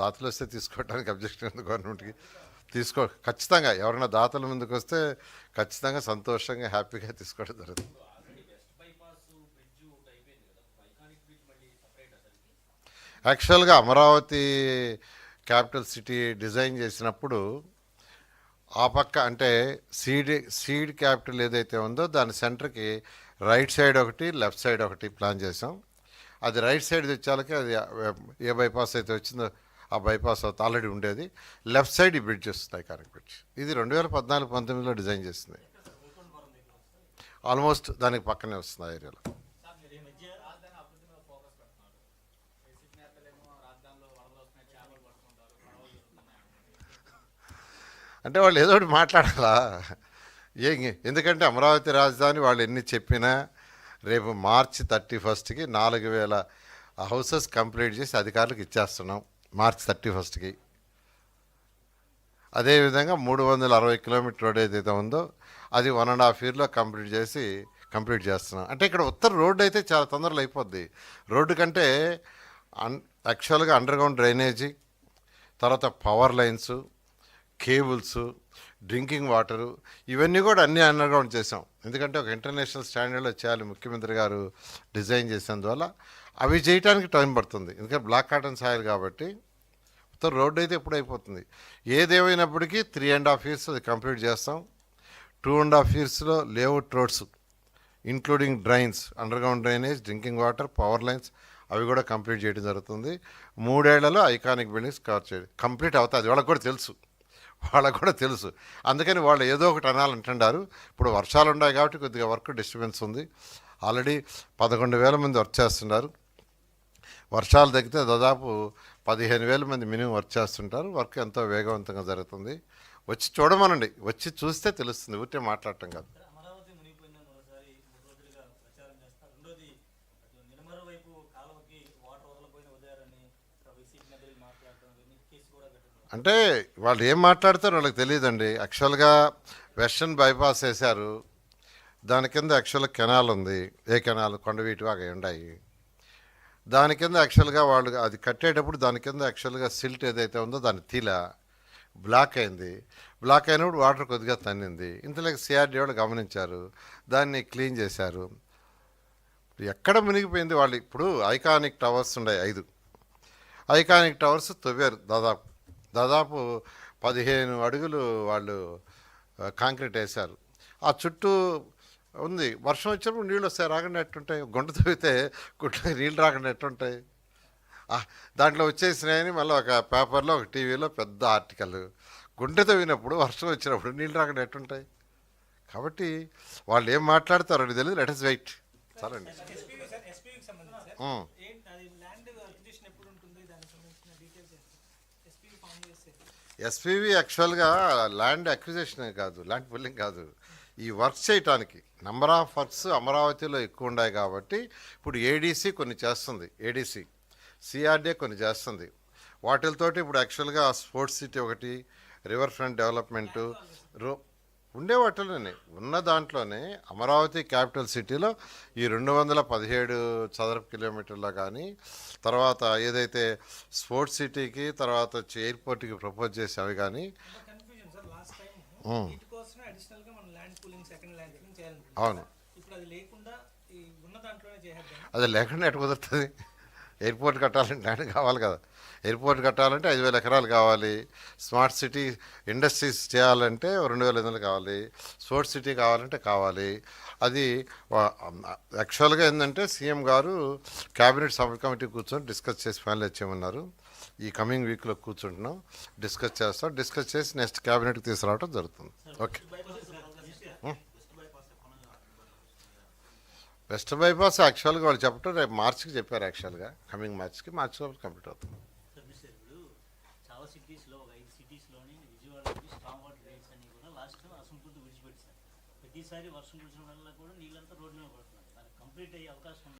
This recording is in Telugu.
దాతలు వస్తే తీసుకోవడానికి అబ్జెక్షన్ ఉంది గవర్నమెంట్కి? తీసుకో ఖచ్చితంగా ఎవరైనా దాతల ముందుకు వస్తే ఖచ్చితంగా సంతోషంగా హ్యాపీగా తీసుకోవడం జరుగుతుంది. యాక్చువల్గా అమరావతి క్యాపిటల్ సిటీ డిజైన్ చేసినప్పుడు ఆ పక్క అంటే సీడ్ సీడ్ క్యాపిటల్ ఏదైతే ఉందో దాని సెంటర్కి రైట్ సైడ్ ఒకటి లెఫ్ట్ సైడ్ ఒకటి ప్లాన్ చేసాం అది రైట్ సైడ్ తెచ్చాలకి అది ఏ బైపాస్ అయితే వచ్చిందో ఆ బైపాస్ అవుతుంది ఆల్రెడీ ఉండేది. లెఫ్ట్ సైడ్ ఈ బ్రిడ్జ్ వస్తుంది ఐకానిక్ బ్రిడ్జ్ ఇది రెండు వేల పద్నాలుగు పంతొమ్మిదిలో డిజైన్ చేసింది. ఆల్మోస్ట్ దానికి పక్కనే వస్తుంది ఆ ఏరియాలో అంటే వాళ్ళు ఏదో ఒకటి మాట్లాడాలా? ఏ ఎందుకంటే అమరావతి రాజధాని వాళ్ళు ఎన్ని చెప్పినా రేపు మార్చి థర్టీ ఫస్ట్కి నాలుగు వేల హౌసెస్ కంప్లీట్ చేసి అధికారులకు ఇచ్చేస్తున్నాం. మార్చ్ థర్టీ ఫస్ట్కి. అదేవిధంగా మూడు వందల అరవై కిలోమీటర్ రోడ్ ఏదైతే ఉందో అది వన్ అండ్ హాఫ్ ఇయర్లో కంప్లీట్ చేసి కంప్లీట్ చేస్తున్నాం. అంటే ఇక్కడ ఉత్తర రోడ్డు అయితే చాలా తొందరలో అయిపోద్ది. రోడ్డు కంటే అన్ యాక్చువల్గా అండర్గ్రౌండ్ డ్రైనేజీ తర్వాత power lines cables drinking water ఇవన్నీ కూడా అన్నీ అండర్గ్రౌండ్ చేసాం ఎందుకంటే ఒక ఇంటర్నేషనల్ స్టాండర్డ్లో చేయాలి ముఖ్యమంత్రి గారు డిజైన్ చేసినందువల్ల అవి చేయడానికి టైం పడుతుంది. ఎందుకంటే బ్లాక్ కాటన్ సాయిల్ కాబట్టి మొత్తం రోడ్డు అయితే ఎప్పుడు అయిపోతుంది. ఏదేమైనప్పటికీ త్రీ అండ్ హాఫ్ ఇయర్స్ అది కంప్లీట్ చేస్తాం. టూ అండ్ హాఫ్ ఇయర్స్లో layout roads including drains underground drainage drinking water power lines అవి కూడా కంప్లీట్ చేయడం జరుగుతుంది. మూడేళ్ళలో ఐకానిక్ బిల్డింగ్స్ కవర్ చేయడం కంప్లీట్ అవుతుంది వాళ్ళకి కూడా తెలుసు. వాళ్ళకు కూడా తెలుసు. అందుకని వాళ్ళు ఏదో ఒకటి అనాలంటున్నారు. ఇప్పుడు వర్షాలు ఉన్నాయి కాబట్టి కొద్దిగా వర్క్ డిస్టర్బెన్స్ ఉంది. ఆల్రెడీ పదకొండు వేల మంది వర్క్ చేస్తున్నారు. వర్షాలు తగ్గితే దాదాపు పదిహేను వేల మంది మినిమం వర్క్ చేస్తుంటారు. వర్క్ ఎంతో వేగవంతంగా జరుగుతుంది. వచ్చి చూడమనండి. వచ్చి చూస్తే తెలుస్తుంది. ఊరికే మాట్లాడటం కాదు. అంటే వాళ్ళు ఏం మాట్లాడతారో వాళ్ళకి తెలియదండి. యాక్చువల్గా వెస్టర్న్ బైపాస్ వేశారు. దాని కింద యాక్చువల్గా కెనాల్ ఉంది. ఏ కెనాల్? కొండవీటి అవి ఉన్నాయి దాని కింద యాక్చువల్గా వాళ్ళు అది కట్టేటప్పుడు దాని కింద యాక్చువల్గా సిల్ట్ ఏదైతే ఉందో దాని తీల బ్లాక్ అయింది. బ్లాక్ అయినప్పుడు వాటర్ కొద్దిగా తన్నింది. ఇంతలోకి సిఆర్డీ వాళ్ళు గమనించారు. దాన్ని క్లీన్ చేశారు. ఎక్కడ మునిగిపోయింది వాళ్ళు ఇప్పుడు ఐకానిక్ టవర్స్ ఉన్నాయి ఐదు. ఐకానిక్ టవర్స్ తవ్వారు దాదాపు. దాదాపు పదిహేను అడుగులు వాళ్ళు కాంక్రీట్ వేశారు. ఆ చుట్టూ ఉంది. వర్షం వచ్చినప్పుడు నీళ్ళు వస్తాయి రాకుండా ఎట్టుంటాయి? గుంట తవ్వితే గుంట నీళ్ళు రాకుండా ఎట్టుంటాయి? దాంట్లో వచ్చేసినాయని మళ్ళీ ఒక పేపర్లో ఒక టీవీలో పెద్ద ఆర్టికల్. గుంట తవ్వినప్పుడు వర్షం వచ్చినప్పుడు నీళ్ళు రాకుండా ఎట్టుంటాయి? కాబట్టి వాళ్ళు ఏం మాట్లాడతారో అని తెలియదు లెటస్ వెయిట్ చాలండి. చేసేది ఎస్పీవి యాక్చువల్గా ల్యాండ్ అక్విజిషన్ కాదు ల్యాండ్ పుల్లింగ్ కాదు. ఈ వర్క్ చేయటానికి. నంబర్ ఆఫ్ వర్క్స్ అమరావతిలో ఎక్కువ ఉన్నాయి కాబట్టి ఇప్పుడు ఏడీసీ కొన్ని చేస్తుంది. ఏడీసీ సిఆర్డీఏ కొన్ని చేస్తుంది. వాటితోటి ఇప్పుడు యాక్చువల్గా స్పోర్ట్స్ సిటీ ఒకటి రివర్ ఫ్రంట్ డెవలప్మెంటు రో ఉండే వాటిలోనే. ఉన్న దాంట్లోనే అమరావతి క్యాపిటల్ సిటీలో ఈ రెండు వందల పదిహేడు చదరపు కిలోమీటర్లో కానీ తర్వాత ఏదైతే స్పోర్ట్స్ సిటీకి తర్వాత వచ్చి ఎయిర్పోర్ట్కి ప్రపోజ్ చేసి అవి కానీ. అడిషనల్గా మనం ల్యాండ్ సెకండ్ ల్యాండ్ చేయాలనుకుంటున్నాం. అవును. ఇప్పుడు అది లేకుండా ఈ ఉన్న దాంట్లోనే చేసేద్దాం. అది లేకుండా ఎటు కుదురుతుంది? ఎయిర్పోర్ట్ కట్టాలంటే ల్యాండ్ కావాలి కదా. ఎయిర్పోర్ట్ కట్టాలంటే ఐదు వేల ఎకరాలు కావాలి. స్మార్ట్ సిటీ ఇండస్ట్రీస్ చేయాలంటే రెండు వేల ఐదు కావాలి. స్పోర్ట్స్ సిటీ కావాలంటే కావాలి. అది యాక్చువల్గా ఏంటంటే సీఎం గారు క్యాబినెట్ సబ్ కమిటీ కూర్చొని డిస్కస్ చేసి ఫైనల్ చేయమన్నారు. ఈ కమింగ్ వీక్లో కూర్చుంటున్నాం. డిస్కస్ చేస్తాం. డిస్కస్ చేసి నెక్స్ట్ క్యాబినెట్కి తీసుకురావడం జరుగుతుంది. ఓకే వెస్ట్ బైపాస్ యాక్చువల్గా వాళ్ళు చెప్పడం రేపు మార్చికి చెప్పారు యాక్చువల్గా కమింగ్ మార్చ్కి మార్చ్ మార్చి కంప్లీట్ అవుతుంది. సార్ ప్రతిసారి వర్షం కురిసిన వల్ల కూడా నీళ్ళంతా రోడ్డు మీద పడుతున్నారు కంప్లీట్ అయ్యే అవకాశం